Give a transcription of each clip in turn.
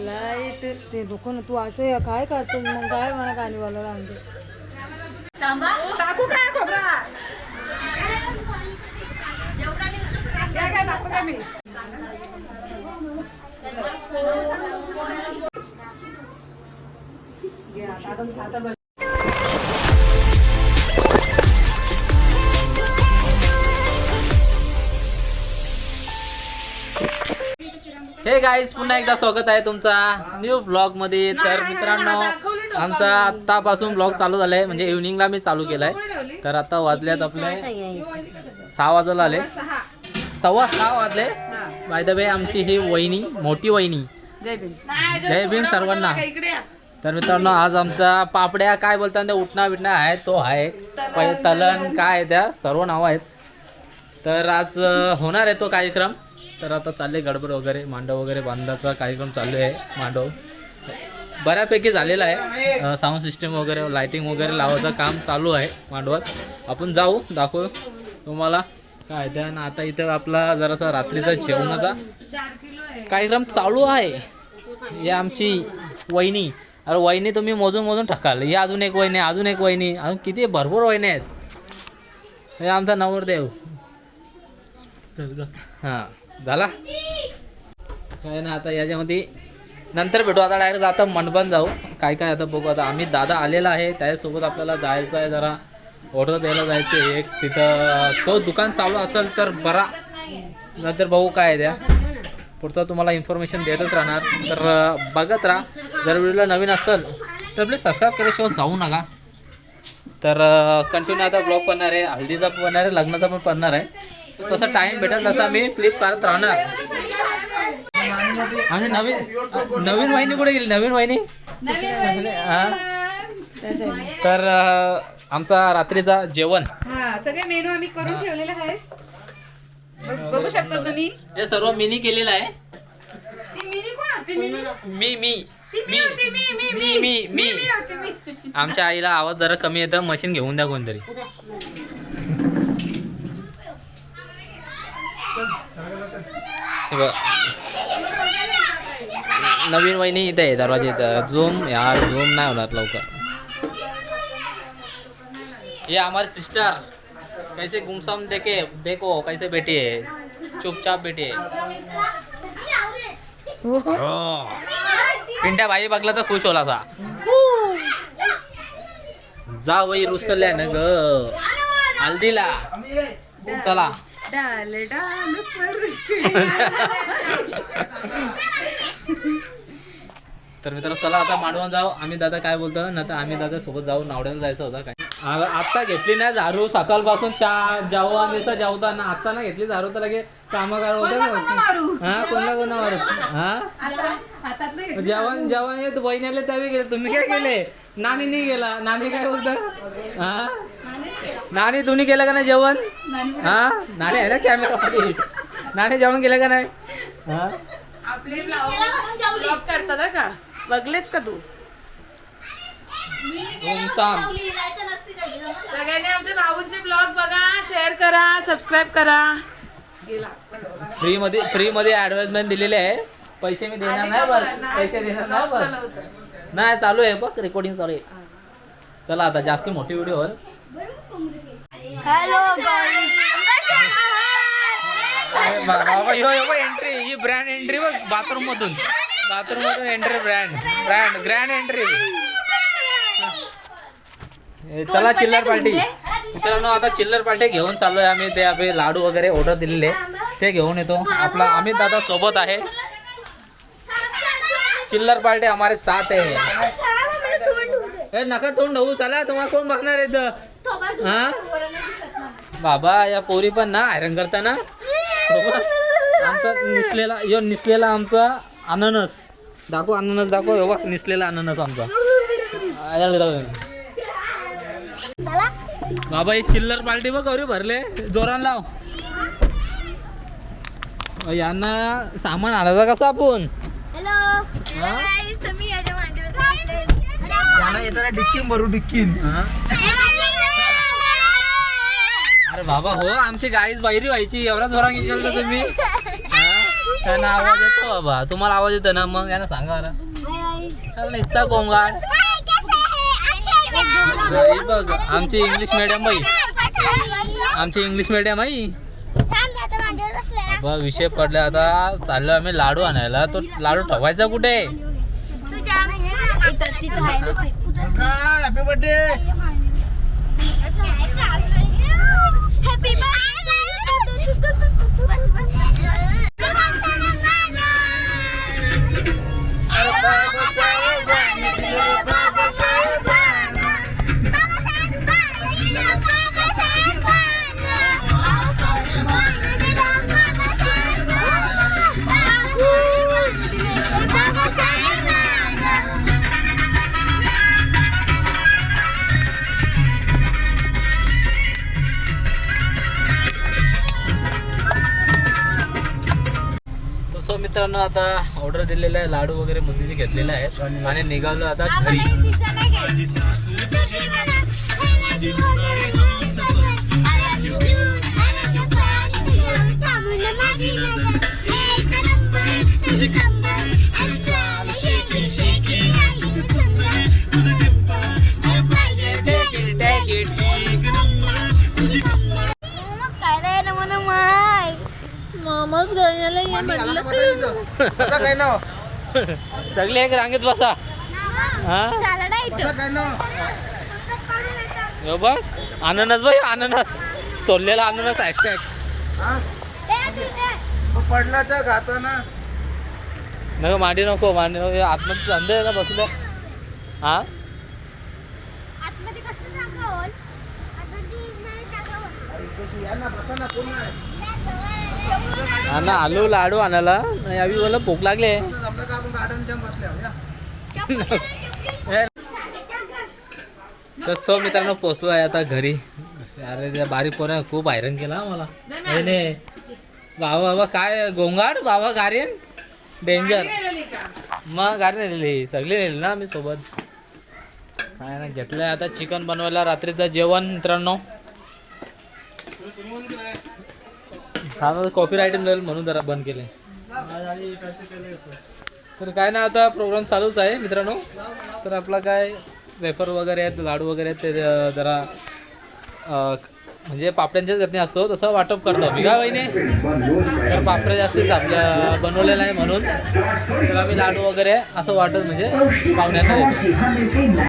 Light ते नको ना तू असं काय करतो? मग काय मला गाणीवाला आणते टाकू काय खोबरा? काय टाकू मी? हे गाईज पुन्हा एकदा स्वागत आहे तुमचा न्यू ब्लॉगमध्ये. तर मित्रांनो आमचा आत्तापासून ब्लॉग चालू झालाय. म्हणजे इव्हनिंगला मी चालू केलाय. तर आता वाजल्यात आपले सहा वाजायला आले. सव्वा सहा वाजले. बाय द वे आमची ही वहिनी मोठी वहिनी. जय भीम. सर्वांना. तर मित्रांनो आज आमचा पापड्या काय बोलतात ते उठणा बिटणा आहे तो आहे. तलन काय आहे त्या सर्व नावं आहेत. तर आज होणार आहे तो कार्यक्रम. तर आता चालले गडबड वगैरे मांडव वगैरे बांधायचा कार्यक्रम चालू आहे मांडव. बऱ्यापैकी झालेला आहे. साऊंड सिस्टम वगैरे लाइटिंग वगैरे लावायचं काम चालू आहे मांडवात. आपण जाऊ दाखवू तुम्हाला काय त्या आणि आता इथं आपला जरासा रात्रीचा जेवणाचा कार्यक्रम चालू आहे. ही आमची वहिनी. अरे वहिनी तुम्ही मोजून मोजून टाकाल ही अजून एक वहिनी अजून एक वहिनी. अजून किती भरपूर वहिनी आहेत. हे आमचा नवरदेव. हां. झाला? काय ना आता याच्यामध्ये नंतर भेटू. आता डायरेक्ट आता मंडपात जाऊ. काय काय आता बघू. आता आम्ही दादा आलेला आहे. त्याच्यासोबत आपल्याला जायचं आहे जरा. ऑर्डर द्यायला जायचं आहे एक. तिथं तो दुकान चालू असेल तर बरा. नंतर बघू काय द्या. पुढचं तुम्हाला इन्फॉर्मेशन देतच राहणार. तर बघत राहा. जर व्हिडिओला नवीन असेल तर प्लीज सबस्क्राईब केल्याशिवाय जाऊ नका. तर कंटिन्यू आता ब्लॉग पडणार आहे. हल्दीचा पण बनणार आहे. लग्नाचा पण बनणार आहे. तसा टाइम भेटेल तसा मी फ्लिप करत राहणार. आणि नवीन नवीन वाहिनी कुठे गेली? नवीन वाहिनी? तर आमचा रात्रीचा जेवण. हा सगळे मेनू आम्ही करून ठेवलेले आहेत. बघ- शकता तुम्ही. हे सर्व मिनी केलेलं आहे. ती मिनी कोण होती? मिनी? मी मी. मी मी. मी मी मी. मी मी होती मी. आमच्या आईला आवाज जरा कमी येतं मशीन घेऊन द्या कोणतरी. नवीन वहिनी इथे आहे दरवाजे इथं. झूम यार झूम नाही होणार लवकर. ये हमारी सिस्टर कैसे गुमसम देखे? देखो कैसे बेटी है. चुपचाप बेटी है. पिंट्या भाई बघला तर खुश होला था जा वही रुसल्या ना ग. हल्दीला. चला. डाल डाल. तर मित्रांनो चला आता मांडवून जाऊ. आम्ही दादा काय बोलतो? ना तर आम्ही दादा सोबत जाऊ. नावड्याला जायचं होतं काय? आत्ता घेतली नाही झारू सकाळपासून चा जाऊ आम्ही तर जाऊ ना. आता ना घेतली झारू तर लगे कामाकार होतं मारू? ना. हा कोणला कोणा मारू? हा. जेवण जेवण येत. बहीण आले त्यावेळी गेले. तुम्ही काय केले नानी नाही गेला. नानी काय बोलत? हा? नानी तुम्ही केलं का नाही जेवण? हा? नानी आहे ना कॅमेरा नानी जेवण केलं का नाही? हा? आपले ब्लॉग करतात का? बघलेच का तू. सगळ्यांनी आमच्या भाऊंचे ब्लॉग बघा शेअर करा सबस्क्राईब करा. फ्री मध्ये फ्री मध्ये ऍडव्हर्टाइजमेंट दिलेले आहे. पैसे मी देणार नाही बस. पैसे देणार नाही बस. नाही चालू आहे बघ रेकॉर्डिंग चालू आहे. चला आता जास्ती मोठी व्हिडिओ बाबा यो यो एंट्री ही ब्रँड एंट्री बघ बाथरूम मधून बाथरूम मधून entry brand brand grand entry चला चिल्लर पार्टी. मित्रांनो आता चिल्लर पार्टी घेऊन चाललोय आम्ही. ते आपले लाडू वगैरे ऑर्डर दिलेले. ते घेऊन येतो. आपला अमित दादा सोबत आहे. चिल्लर पार्टी हमारे साथ आहे. ए नका तोंड ढवू चला तुम्हाला कोण बघणार आहे? हा? बाबा या पोरी पण ना आयरन करताना. आमचा निसलेला यो निसलेला आमचा अननस. दाखव अननस दाखव हे बघ निसलेला अननस आमचा. बाबा ही चिल्लर पार्टी बघ गौरी भरले. जोरान लाव. यांना सामान आणायचा कसा आपण? त्यांना येताना डिक्कीन भरू डिक्कीन. हा? अरे बाबा हो आमची गाईच बाहेरी व्हायची. एवढा जोरान गेलं तुम्ही? हा? त्यांना आवाज येतो बाबा. तुम्हाला आवाज येतो ना मग यांना सांगा बरं. चल निघता गोंगाट ही बघ आमची इंग्लिश मिडियम बाई. आमची इंग्लिश मिडियम आहे. बाबा विषय पडला आता. चाललो आम्ही लाडू आणायला. तो लाडू ठेवायचा कुठे? हॅपी बर्थडे सो मित्रांनो आता ऑर्डर दिलेला आहे लाडू वगैरे मुलीचे घेतलेले आहेत आणि निघालो आता घरी. मामाच घराला ये म्हटलं काय नाव? सगळे एक रांगेत बसा. हा? शाला नाही इथं. आता काय नाव? बघ अननस बाई अननस. सोडलेला अननस हॅशटॅग हा? पडला तर खातो ना नको मांडी नको मांडी नको. आतमध्ये अंधे आहे ना बसलं. हा? आतमध्ये कसं सांगावं? आतमध्ये नाही सांगावं. या आलो नाही हा ना लाडू आणायला. यावी मला भूक लागले. तर सो मित्रांनो पोचलो आहे आता घरी. अरे त्या बारीक पोरा खूप हैराण केला मला. नाही नाही बाबा बाबा काय गोंगाट? बाबा गारीन? डेंजर मग गाडी नेलेली सगळी नेली ना आम्ही सोबत. काय ना घेतलंय आता चिकन बनवायला रात्रीचं जेवण मित्रांनो. हा कॉपी रायटिंग जाईल म्हणून जरा बंद केले तर काय ना आता प्रोग्राम चालूच आहे मित्रांनो. तर आपला काय वेफर वगैरे आहेत लाडू वगैरे आहेत ते जरा म्हणजे पापड्यांच्याच घटने असतो. तसं वाटप करतो मी का वहिने? तर पापड्या जास्तीच आपल्या बनवलेलं नाही म्हणून. तर आम्ही लाडू वगैरे असं वाटत म्हणजे पाहुण्यांना देतो.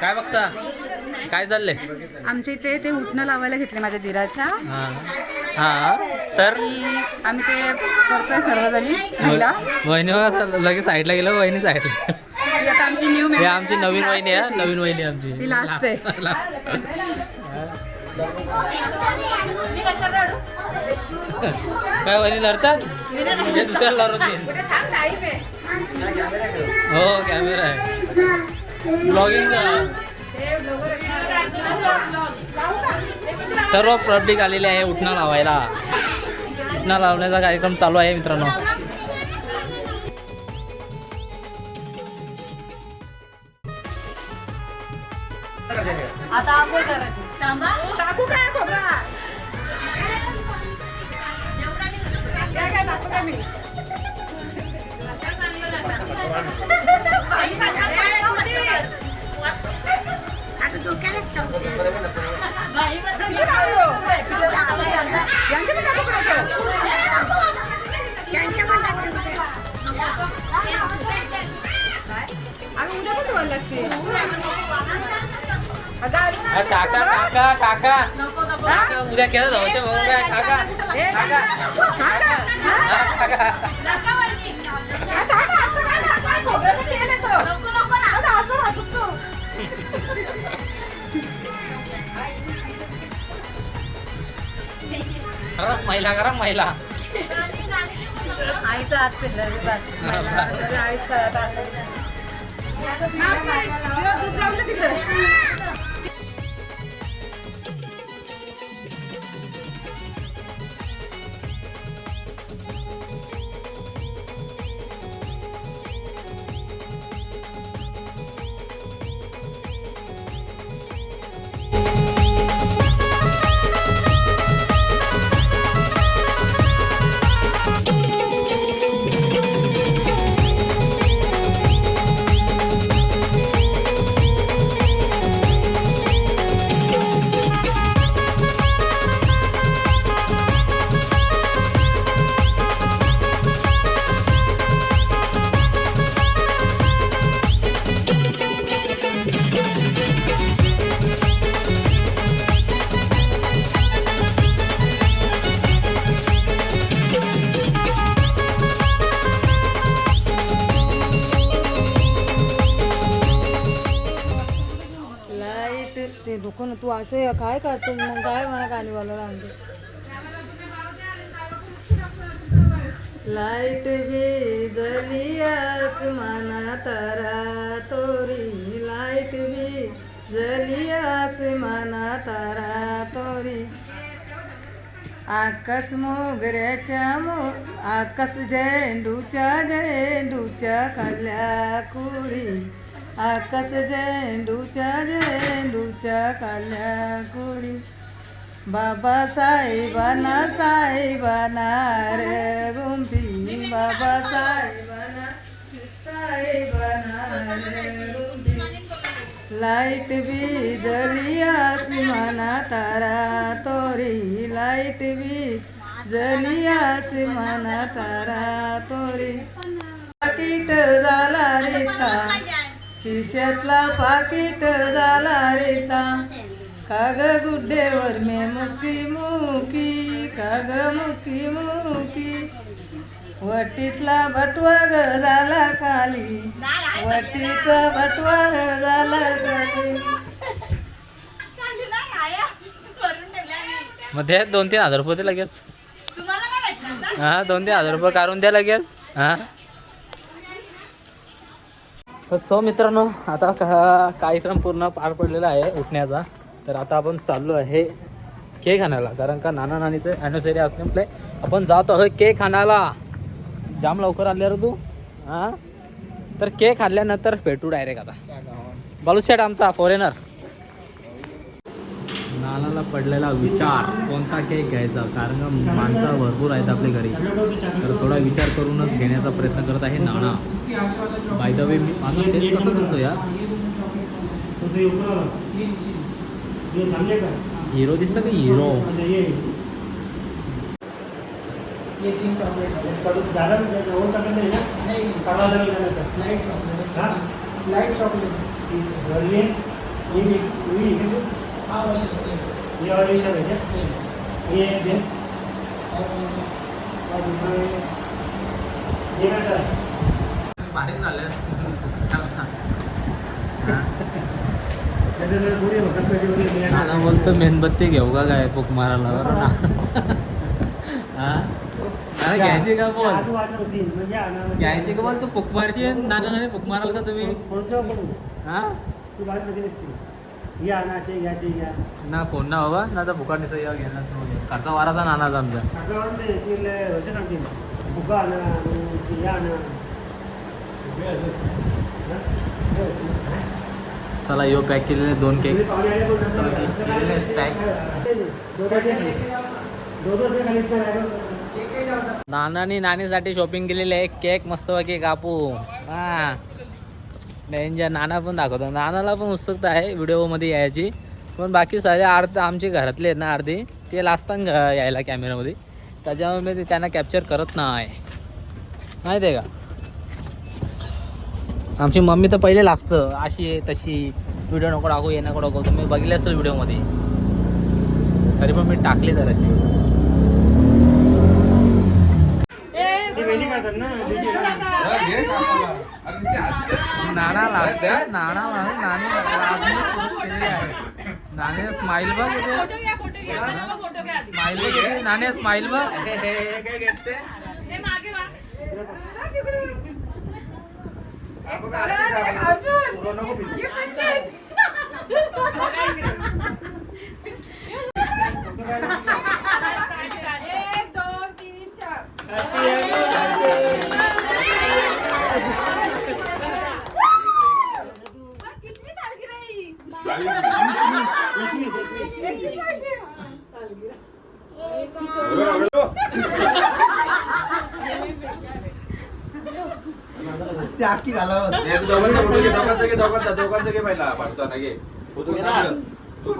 काय बघता? काय चाललंय? आमच्या इथे ते उठणं लावायला घेतले माझ्या दिराच्या. हां. हां. तर? आम्ही ते करतोय सर्वजणी महिला वहिनी लगेच साईडला गेलं वहिनी साईडला. आमची न्यू हे आमची नवीन वहिनी आहे दुसरी वहिनी आमची. ती लास्ट आहे. काय वहिनी लढतात? म्हणजे दुसऱ्याला नाही हो कॅमेरा आहे. ब्लॉगिंग सर्व पब्लिक आलेले आहे उठणं लावायला. उठणं लावण्याचा कार्यक्रम चालू आहे मित्रांनो. काका काका काका काका, उद्या केलं जाऊ काका काका. काका. महिला गरम महिला आईचा हात फिरला रे बस. तरी आईच. तुला काय करतो मग काय मला गाणीवाला लागते लाइट बिजली आसमाना तारा तोरी लाइट बिजली आसमाना तारा तोरी आकाश मोगऱ्याच्या मो आकाश झेंडूच्या झेंडूच्या कल्या कुरी. आकाश झेंडूच्या झेंडूच्या काल्या गोडी बाबा साहेबाना साहेबाना रे गुंफी बाबा साहेबाना साहेबाना रे गुंफी लाइट बिजली आसमाना तारा तोरी. लाइट बिजली आसमाना तारा तोरी. पाकिट झाला रेता खिशातला पाकिट झाला रेता काग गुड्डेवर मे मुकी मुकी काग मुकी मुकी. वटीतला बटवा ग झाला खाली. वटीचा बटवा ग झाला खाली. मग द्या दोन तीन हजार रुपये दे लगेच. हा दोन तीन हजार रुपये काढून द्या लगेच. हा. सो मित्रांनो आता का कार्यक्रम पूर्ण पार पडलेला आहे उठण्याचा. तर आता आपण चाललो आहे केक आणायला. कारण का नाना नानीचं ॲनिव्हर्सरी असल्यामुळे आपण जात आहोत केक आणायला. जाम लवकर आले रे तू. हां? तर केक आणल्यानंतर भेटू डायरेक्ट आता. बालूशेट आमचा फॉरेनर पडलेला विचार कोणता केक घ्यायचा? कारण का माणसं भरपूर आहेत आपल्या घरी. तर थोडा विचार करूनच घेण्याचा प्रयत्न करत आहे नाणा. बाय द वे मी माझा फेस कसा दिसतो या हिरो दिसतं का हिरो? झालं? नाना बोलतो मेणबत्ती घेऊ का काय फुक मारायला? बरं ना. हा? घ्यायची का बोल? घ्यायची का बोल? तू फुक मारशी नाना फुक माराल का तुम्ही. हा? या ना ते घ्या ते घ्या. ना फोन ना ना तर फुकाट निसं या घेणार खर्चा वाराचा नानाचा आमचा. ते तिला होते फुगा आणा आणि या चला यो पॅक केलेले दोन केक. केलेले पॅक. नानानी नानीसाठी शॉपिंग केलेली आहे केक मस्तपैकी कापू. हा. डेंजर नाना पण दाखवतो नानाला पण उत्सुकता आहे व्हिडिओमध्ये यायची. पण बाकी सारे अर्ध आमचे घरातले आहेत ना अर्धे ते लाजतात यायला कॅमेरामध्ये त्याच्यामुळे मी ते त्यांना कॅप्चर करत नाही. माहिती आहे का? आमची मम्मी तर पहिले लाजतं अशी आहे तशी. व्हिडिओ नको टाकू ये नको टाकू. तुम्ही बघितले असेल व्हिडिओमध्ये. तरी पण मी टाकली तर अशी ती वेली काढतात नाना नाणे स्माइल बघ स्माइल बघ नाणे स्माइल बघ काय घेते हे मागे वा एक दोन तीन चार कितवी सालगिरह आहे ही? दोघांचा दोघांचा घे पहिला पाठवताना घे. तू